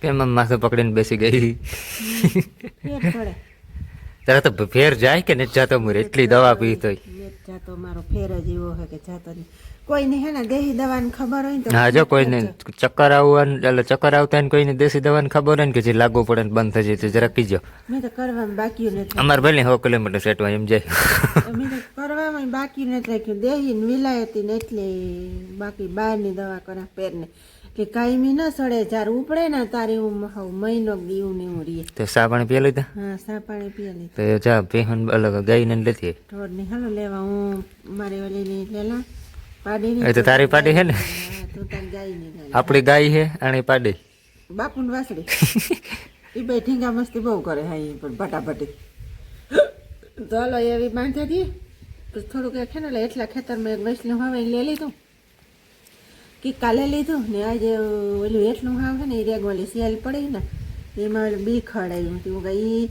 કેમ માથે પકડીને બેસી ગઈ. ફેર તો ફેર જાય કે નથી જાતો? મુર એટલી દવા પી તો જાતો મારો ફેર જ એવો હોય કે જાતો નહીં. કોઈને હે ને દેહી દવાની ખબર હોય ને તો હા જો કોઈને ચક્કર આવવાનું એટલે ચક્કર આવતા ને કોઈને દેશી દવાની ખબર હોય ને કે જે લાગુ પડે ને બંધ થઈ જાય તો જરા કીજો મેં તો કરવાનું બાકી નથી. અમારે ભલે હો કિલોમીટર સેટવા એમ જાય. મેં તો કરવામાં બાકી નથી રાખ્યું. દેહી ને વિલાયતી ને એટલે બાકી બહારની દવા કરા પેરને કે કાયમી ન સડે જ્યારે ઉપડે ને તારે હું હાવ મહિનો દીવું ને હું રીએ તો સાપણ પીએ લીધા? હા સાપણ પાણી પીએ લીધા. તો જા પેહન અલગ ગાઈને લેતી આય. ઢોર ને હાલો લેવા હું મારી ઓલી લેલા પાડી ની તો તારી પાડી હે ને? તો તાર ગાય ને આપણી ગાય હે અને પાડી. બાપુ ને વાસડી એ બે ઠીંગા મસ્તી બહુ કરે હા એ પણ ફટાફટી. ચાલો એવી બાંધા દઈએ તો થોડુંક એક છે ને એટલે એટલા ખેતરમાં એક વૈષ્ણવ હવે લઈ લીધું. કે કાલે લીધું ને આજે ઓલું એટલું હાવ છે ને એ રેગવાલી સિયાલ પડી ને એમાં બી ખડાયું હતું કે એ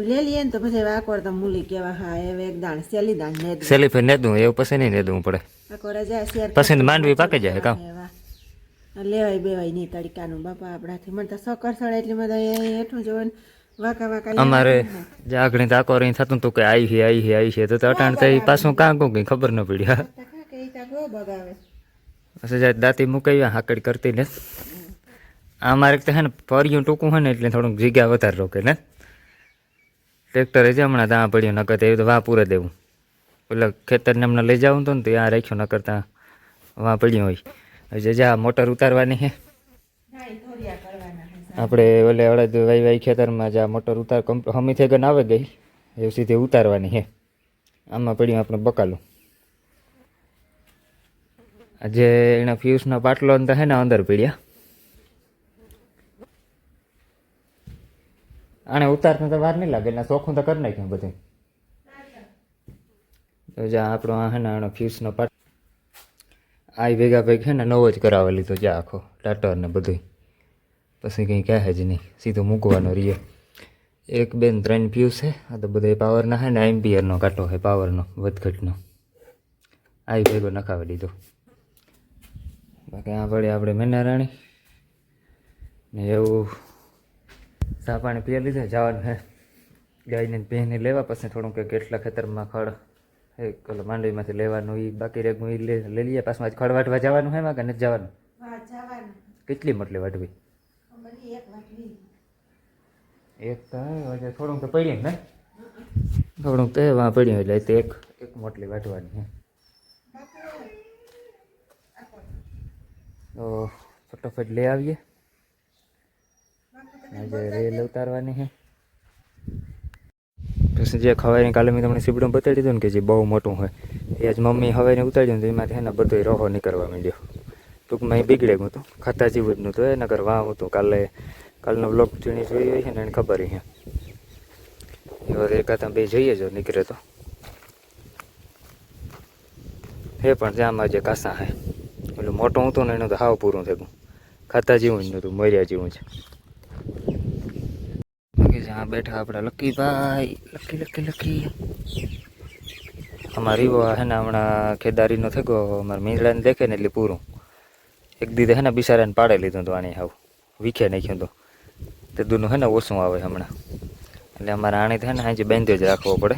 લઈ લઈએ ને તો પછી આકોર તો મૂલી કેવા હા હવે એક દાણ સેલી દાણ ને સેલી ફેર નેદું એવું પછી નહીં નેદવું પડે. આકોર જાય શેર પછી માંડવી પાકે જાય કામ લેવાય બેવાય નહીં તડકાનું બાપા આપણાથી. મને તો સકર એટલી એટલે બધા એ હેઠું જોવાનું વાકા વાકા અમારે જાગણી તાકો રહી થતું તું કે આવી છે આવી છે આવી છે તો અટાણ તો ઈ પાછું કાં કહું કઈ ખબર ન પડી હા જાય દાંતી મૂકાવી હાકડ કરતી ને. આ મારે તો હે ને ફર્યું ટૂંકું હોય ને એટલે થોડુંક જગ્યા વધારે રોકે ને. ટ્રેક્ટરે છે હમણાં ત્યાં પડ્યું, નકર તો એ તો વાં પૂરે દેવું. એટલે ખેતરને હમણાં લઈ જવું તો ને તો ત્યાં રાખ્યું, નકર ત્યાં વાં પડ્યું હોય. હવે જા મોટર ઉતારવાની હા હે. આપણે ઓલે અડદ વાઈ વાઈ ખેતરમાં જ્યાં મોટર ઉતાર હમી થઈ ગઈ આવે ગઈ, એ સીધી ઉતારવાની છે. આમાં પડ્યું આપણે બકાલું. આજે એના ફ્યુઝનો પાટલો તો હે ને અંદર પીડ્યા. આને ઉતારતા તો વાર નહીં લાગે એટલે ચોખ્ખું તો કરી નાખ્યું બધું. તો જ્યાં આપણો આ હે ને આનો ફ્યુઝનો પાટ આ ભેગા ભેગ હે ને નવો જ કરાવી લીધો જ્યાં આખો ટાટર ને બધું પછી કંઈ કહે જ નહીં, સીધું મૂકવાનો રહીએ. એક બેન ત્રણ ફ્યુઝ છે આ તો બધા પાવરના હે ને એમ્પિયરનો કાંટો છે પાવરનો વધઘટનો. આ ભેગો નખાવી દીધો. બાકી આ વળી આપણે મેનારાણી. ને એવું ચા પાણી પી લીધા જવાનું હે. ગાયને પહેને લેવા પછી થોડુંક કે કેટલા ખેતરમાં ખડ એક ઓલો માંડવીમાંથી લેવાનું એ બાકી રેગું એ લઈ લઈ લઈએ. પાછું આજ ખડ વાટવા જવાનું હે માં કે નથી જવાનું? કેટલી મોટલી વાટવી એક તો હે, થોડુંક તો પડ્યું ને? થોડુંક તો વાં પડ્યું એટલે એક એક મોટલી વાટવાની છે તો ફટોફટ લઈ આવીએ. આજે રેલ ઉતારવાની છે. પછી જે ખવાય કાલે મેં તમને સીપડું બતાડી દીધું ને કે જે બહુ મોટું હોય, એ આજ મમ્મી હવાઈને ઉતારી તો એમાંથી એના બધો રોહો નીકળવા માંડ્યો. ટૂંકમાં એ બિગડે ગયું હતું. ખાતા જેવું જ નહોતું, એ નગર વાવ હતું. કાલે, કાલનો બ્લોગ ચીણી જોઈ હોય છે ને એને ખબર છે. એવા એકાદ બે જઈએ જો નીકળે તો. હે પણ ત્યાંમાં જે કાસા હે. પેલું મોટું હતું ને એનું તો હાવ પૂરું થયું. ખાતા જેવું જ નહોતું મર્યા જેવું છે જ્યાં બેઠા આપણા લકીભાઈ લકી લકી લકી અમારી વો હે ને હમણાં ખેદારીનો થયો અમારા મીંદડાને દેખે ને એટલે પૂરું. એક દીધે હે ને બિચારાને પાડે લીધું તો આને હાવ. વીખે નાખ્યું તો તે દૂનું હે ને ઓછું આવે હમણાં. એટલે અમારે આણે હે ને હાજી બાંધ્યો જ રાખવો પડે.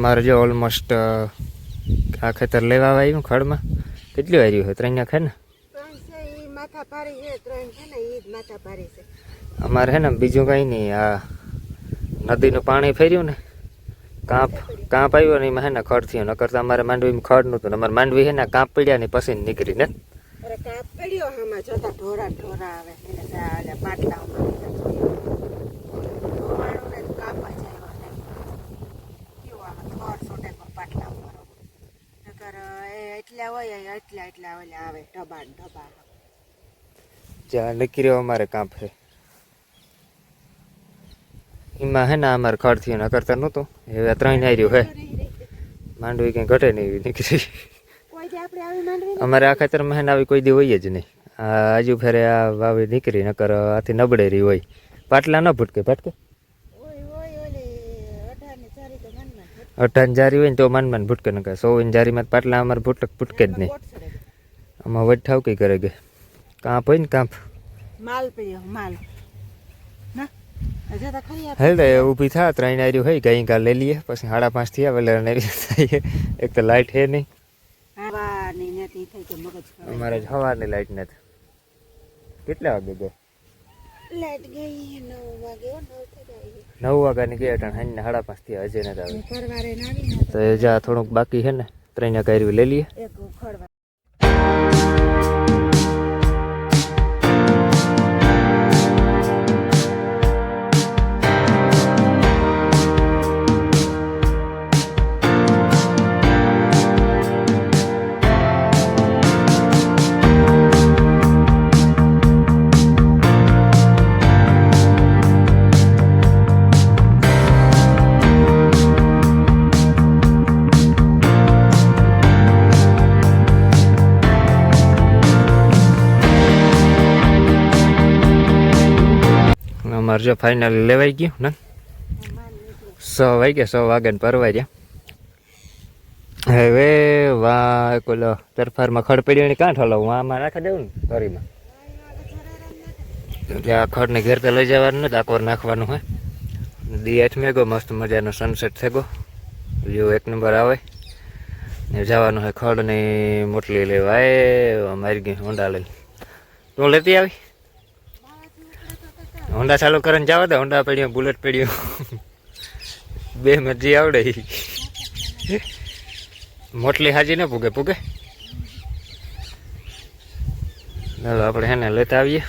હવે મારે જો ઓલમોસ્ટ આ ખેતર લેવા આવ્યું ખડમાં. કેટલી વાર્યું છે ત્રણ ખે ને અમારે હે ને બીજું કંઈ નહીં આ નદીનું પાણી ફેર્યું ને. કાંપ કાંપ આવ્યો ને એમાં હે ને ખડ થયો નકર તો અમારે માંડવીમાં ખડ નહોતું અમારે માંડવી હે ને કાંપ પડ્યા ને પછી નીકળી ને. ઢોરા ઢોરા આવે ચાલે પાટલામાં ધોવાણું ને તો કાપ જ આવ્યો ને કેવું આમાં થોડ સોટે પર પાટલા ઉપર નકર એ એટલા હોય એટલા એટલા ઓલા આવે ઢબા ઢબા જ્યાં નીકળ્યો અમારે કાંપ છે. એમાં હે ને અમારે ખડ થયો નકર તો નહોતું. હવે ત્રણ આવ્યું હે. માંડવી કંઈ ઘટે નહીં એવી નીકળી આવી અમારે આ ખાતર મહેન આવી કોઈ દી હોય જ નહીં. આજુ ફેરે આ વાવી નીકળી નકર આથી નબળે રહી હોય. પાટલા ન ભૂટકે ભટકે મનમાં જારી હોય ને તો માન માન ભૂટકે નકર. સો ઇંચ જારીમાં તો પાટલા અમારે ભૂટક ભૂટકે જ નહીં. આમાં વટ ઠાવ કઈ કરે કે. કાંપ હોય ને કાંપ. માલ પીયો માલ. હેલ ઊભી થા ત્રણ આર્યું હોય ગઈ કાલ લઈ લઈએ. પછી સાડા પાંચ થયા વેલે થાય. એક તો લાઇટ હે નહીં. અમારે સવારની લાઇટ નથી. કેટલા વાગે ગયો? લાઈટ ગઈ નવ વાગે નવ નવ વાગ્યાની ગયા હતા હાઈને સાડા પાંચથી હજી નથી આવી તો એ જા થોડુંક બાકી છે ને ત્રણ કર્યું લઈ લઈએ. અમારે જો ફાઇનલી લેવાઈ ગયું, ને? સો વાગ્યા, સો વાગે ને પરવાઈ ગયા. હવે વા, કોલો તરફારમાં ખડ પડ્યો ને કાં ઠોલો હું આમાં નાખી દઉં ને ઘરીમાં આ ખડને ઘેર તો લઈ જવાનું નથી આકોર નાખવાનું હોય. દી આઠ મેગો મસ્ત મજાનો સનસેટ થઈ ગયો વ્યૂ એક નંબર આવે. ને જવાનું હોય ખડ ને મોટલી લેવા એ મારી ગઈ ઊંડા લઈ તું લેતી આવી? હોન્ડા ચાલુ કરીને જાવ તો હોન્ડા પડ્યું, બુલેટ પડ્યું. બે મરજી આવડે. મોટલી હાજી ને પૂગે પૂગે? ચાલો, આપણે એને લેતા આવીએ.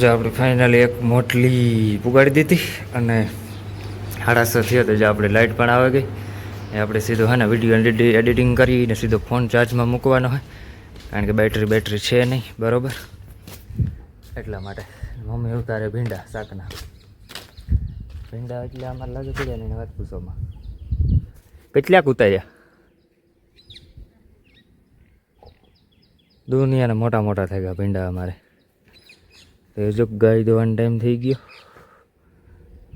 જો આપણે ફાઇનલી એક મોટલી પુગાડી દીધી અને હાડાસર થયો તો જો આપણે લાઇટ પણ આવે ગઈ. એ આપણે સીધો હા ને વીડિયો એડિટિંગ કરીને સીધો ફોન ચાર્જમાં મૂકવાનો હોય કારણ કે બેટરી બેટરી છે નહીં, બરોબર? એટલા માટે. મમ્મી ઉતારે ભીંડા શાકના. ભીંડા એટલે અમારે લાગે પડ્યા ને વાત પૂછોમાં કેટલાક ઉતાર્યા? દુનિયાના મોટા મોટા થઈ ગયા ભીંડા અમારે. તો જો ગાય દોવાનો ટાઈમ થઈ ગયો.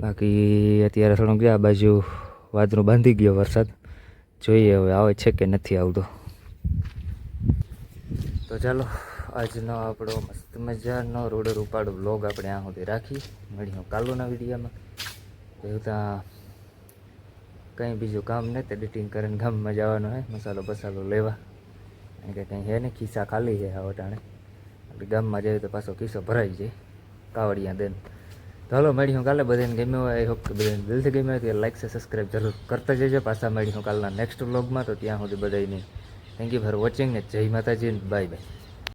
બાકી અત્યારે થોડુંક આ બાજુ વાદળું બાંધી ગયો વરસાદ. જોઈએ હવે આવે છે કે નથી આવતો. તો ચાલો, આજનો આપણો મસ્ત મજાનો રોડર ઉપાડો બ્લોગ આપણે આ સુધી રાખી. મળીએ કાલોના વિડીયોમાં. એવું કંઈ બીજું કામ તો એડિટિંગ કરીને ગામમાં જવાનું હોય, મસાલો બસાલો લેવા. કારણ કે કંઈ હે ને ખિસ્સા ખાલી છે વટાણે. આપણે ગામમાં જઈએ તો પાછો કિસ્સો ભરાઈ જાય, કાવડિયા દેન તો હાલો મળી હું કાલે બધાને ગમ્યો હોય આઈ હોપ કે બધાને દિલથી ગમ્યો હોય, તો લાઈક છે સબસ્ક્રાઈબ જરૂર કરતા જજો પાછા મળી હું કાલના નેક્સ્ટ વ્લોગમાં તો ત્યાં સુધી બધાને થેન્ક યુ ફોર વોચિંગ ને જય માતાજી બાય બાય